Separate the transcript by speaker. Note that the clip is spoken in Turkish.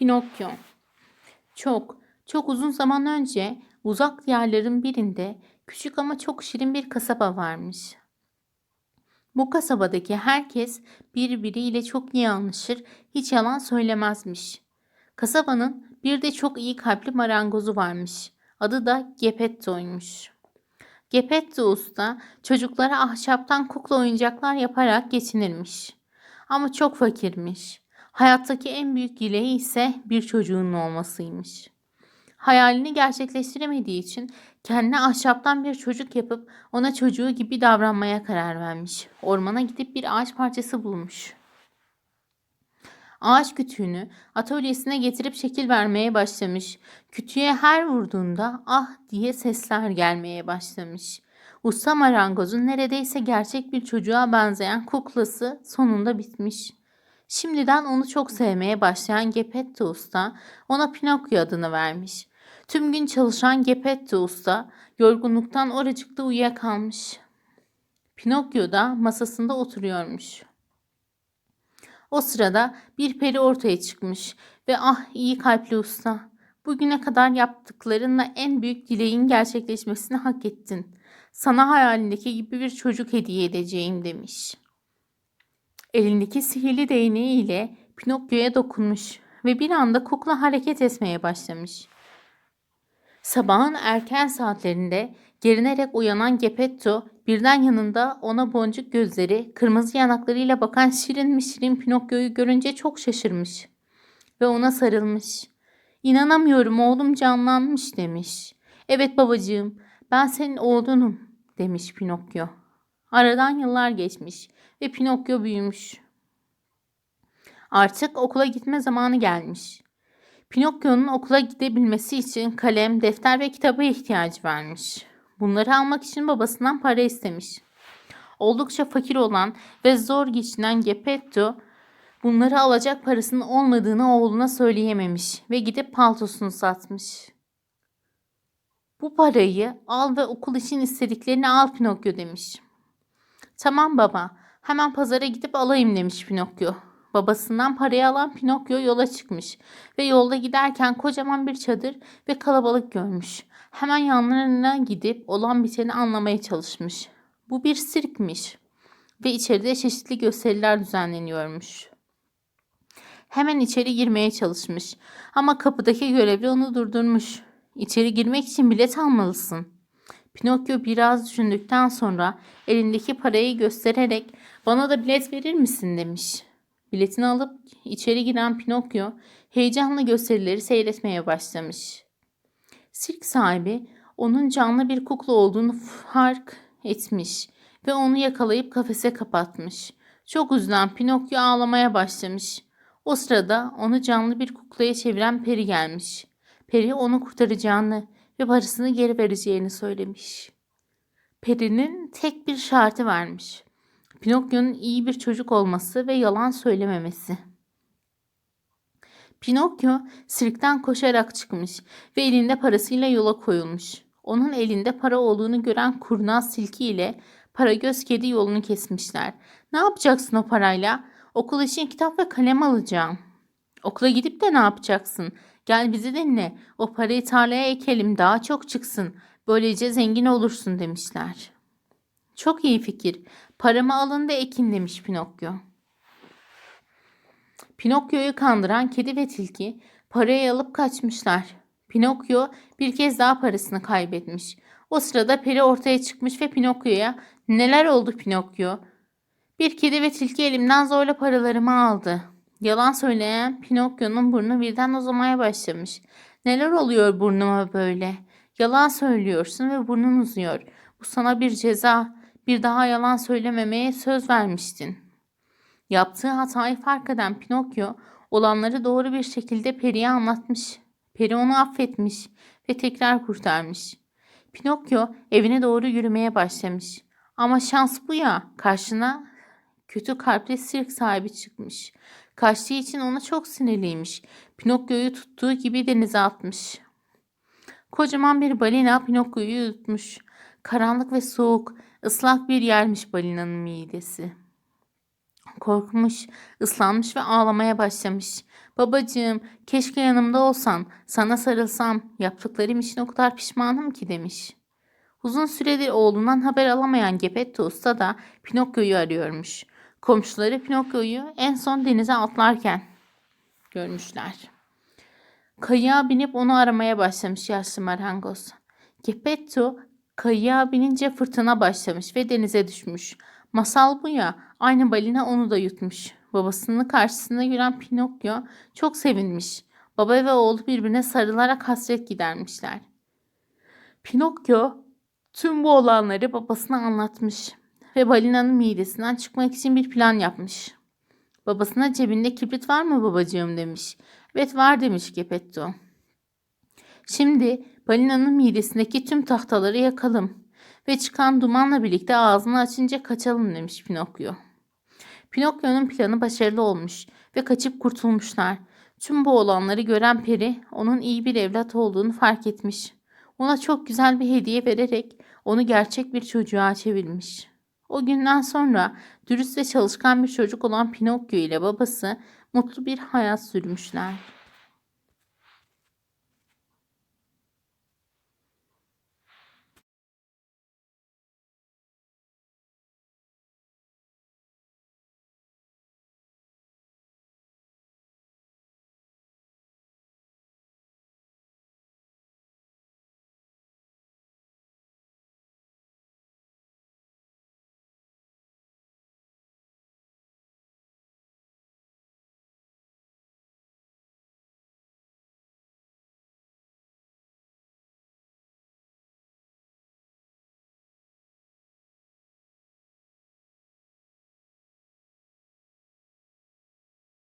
Speaker 1: Pinokyo. Çok, çok uzun zaman önce uzak diyarların birinde küçük ama çok şirin bir kasaba varmış. Bu kasabadaki herkes birbiriyle çok iyi anlaşır, hiç yalan söylemezmiş. Kasabanın bir de çok iyi kalpli marangozu varmış. Adı da Geppetto'ymuş. Geppetto usta çocuklara ahşaptan kukla oyuncaklar yaparak geçinirmiş. Ama çok fakirmiş. Hayattaki en büyük dileği ise bir çocuğunun olmasıymış. Hayalini gerçekleştiremediği için kendine ahşaptan bir çocuk yapıp ona çocuğu gibi davranmaya karar vermiş. Ormana gidip bir ağaç parçası bulmuş. Ağaç kütüğünü atölyesine getirip şekil vermeye başlamış. Kütüğe her vurduğunda ah diye sesler gelmeye başlamış. Usta marangozun neredeyse gerçek bir çocuğa benzeyen kuklası sonunda bitmiş. Şimdiden onu çok sevmeye başlayan Geppetto Usta ona Pinokyo adını vermiş. Tüm gün çalışan Geppetto Usta yorgunluktan oracıkta uyuyakalmış. Pinokyo da masasında oturuyormuş. O sırada bir peri ortaya çıkmış ve ah iyi kalpli usta. Bugüne kadar yaptıklarınla en büyük dileğin gerçekleşmesini hak ettin. Sana hayalindeki gibi bir çocuk hediye edeceğim demiş. Elindeki sihirli değneğiyle Pinokyo'ya dokunmuş ve bir anda kukla hareket etmeye başlamış. Sabahın erken saatlerinde gerinerek uyanan Geppetto birden yanında ona boncuk gözleri, kırmızı yanaklarıyla bakan şirin mi şirin Pinokyo'yu görünce çok şaşırmış ve ona sarılmış. İnanamıyorum oğlum canlanmış demiş. Evet babacığım ben senin oğlunum demiş Pinokyo. Aradan yıllar geçmiş ve Pinokyo büyümüş. Artık okula gitme zamanı gelmiş. Pinokyo'nun okula gidebilmesi için kalem, defter ve kitaba ihtiyacı varmış. Bunları almak için babasından para istemiş. Oldukça fakir olan ve zor geçinen Geppetto bunları alacak parasının olmadığını oğluna söyleyememiş ve gidip paltosunu satmış. Bu parayı al ve okul için istediklerini al Pinokyo demiş. Tamam baba, hemen pazara gidip alayım demiş Pinokyo. Babasından parayı alan Pinokyo yola çıkmış ve yolda giderken kocaman bir çadır ve kalabalık görmüş. Hemen yanlarına gidip olan biteni anlamaya çalışmış. Bu bir sirkmiş ve içeride çeşitli gösteriler düzenleniyormuş. Hemen içeri girmeye çalışmış ama kapıdaki görevli onu durdurmuş. İçeri girmek için bilet almalısın. Pinokyo biraz düşündükten sonra elindeki parayı göstererek bana da bilet verir misin demiş. Biletini alıp içeri giren Pinokyo heyecanla gösterileri seyretmeye başlamış. Sirk sahibi onun canlı bir kukla olduğunu fark etmiş ve onu yakalayıp kafese kapatmış. Çok üzülen Pinokyo ağlamaya başlamış. O sırada onu canlı bir kuklaya çeviren peri gelmiş. Peri onu kurtaracağını ve parasını geri vereceğini söylemiş. Peri'nin tek bir şartı varmış. Pinokyo'nun iyi bir çocuk olması ve yalan söylememesi. Pinokyo sirkten koşarak çıkmış ve elinde parasıyla yola koyulmuş. Onun elinde para olduğunu gören kurnaz silki ile para göz kedi yolunu kesmişler. Ne yapacaksın o parayla? Okul için kitap ve kalem alacağım. Okula gidip de ne yapacaksın? Gel bizi dinle. O parayı tarlaya ekelim daha çok çıksın. Böylece zengin olursun demişler. Çok iyi fikir. Paramı alın da ekin demiş Pinokyo. Pinokyo'yu kandıran kedi ve tilki parayı alıp kaçmışlar. Pinokyo bir kez daha parasını kaybetmiş. O sırada peri ortaya çıkmış ve Pinokyo'ya neler oldu Pinokyo? Bir kedi ve tilki elimden zorla paralarımı aldı. Yalan söyleyen Pinokyo'nun burnu birden uzamaya başlamış. Neler oluyor burnuma böyle? Yalan söylüyorsun ve burnun uzuyor. Bu sana bir ceza. Bir daha yalan söylememeye söz vermiştin. Yaptığı hatayı fark eden Pinokyo olanları doğru bir şekilde Peri'ye anlatmış. Peri onu affetmiş ve tekrar kurtarmış. Pinokyo evine doğru yürümeye başlamış. Ama şans bu ya karşına kötü kalpli sirk sahibi çıkmış. Kaçtığı için ona çok sinirliymiş. Pinokyo'yu tuttuğu gibi denize atmış. Kocaman bir balina Pinokyo'yu yutmuş. Karanlık ve soğuk, ıslak bir yermiş balinanın midesi. Korkmuş, ıslanmış ve ağlamaya başlamış. Babacığım, keşke yanımda olsan, sana sarılsam, yaptıklarım için o kadar pişmanım ki demiş. Uzun süredir oğlundan haber alamayan Gepetto Usta da Pinokyo'yu arıyormuş. Komşuları Pinokyo'yu en son denize atlarken görmüşler. Kayığa binip onu aramaya başlamış yaşlı marangoz. Geppetto kayığa binince fırtına başlamış ve denize düşmüş. Masal bu ya, aynı balina onu da yutmuş. Babasının karşısında gören Pinokyo çok sevinmiş. Baba ve oğlu birbirine sarılarak hasret gidermişler. Pinokyo tüm bu olanları babasına anlatmış ve balinanın midesinden çıkmak için bir plan yapmış. Babasına cebinde kibrit var mı babacığım demiş. Evet var demiş Gepetto. Şimdi balinanın midesindeki tüm tahtaları yakalım ve çıkan dumanla birlikte ağzını açınca kaçalım demiş Pinokyo. Pinokyo'nun planı başarılı olmuş ve kaçıp kurtulmuşlar. Tüm bu olanları gören peri onun iyi bir evlat olduğunu fark etmiş. Ona çok güzel bir hediye vererek onu gerçek bir çocuğa çevirmiş. O günden sonra dürüst ve çalışkan bir çocuk olan Pinokyo ile babası mutlu bir hayat sürmüşler.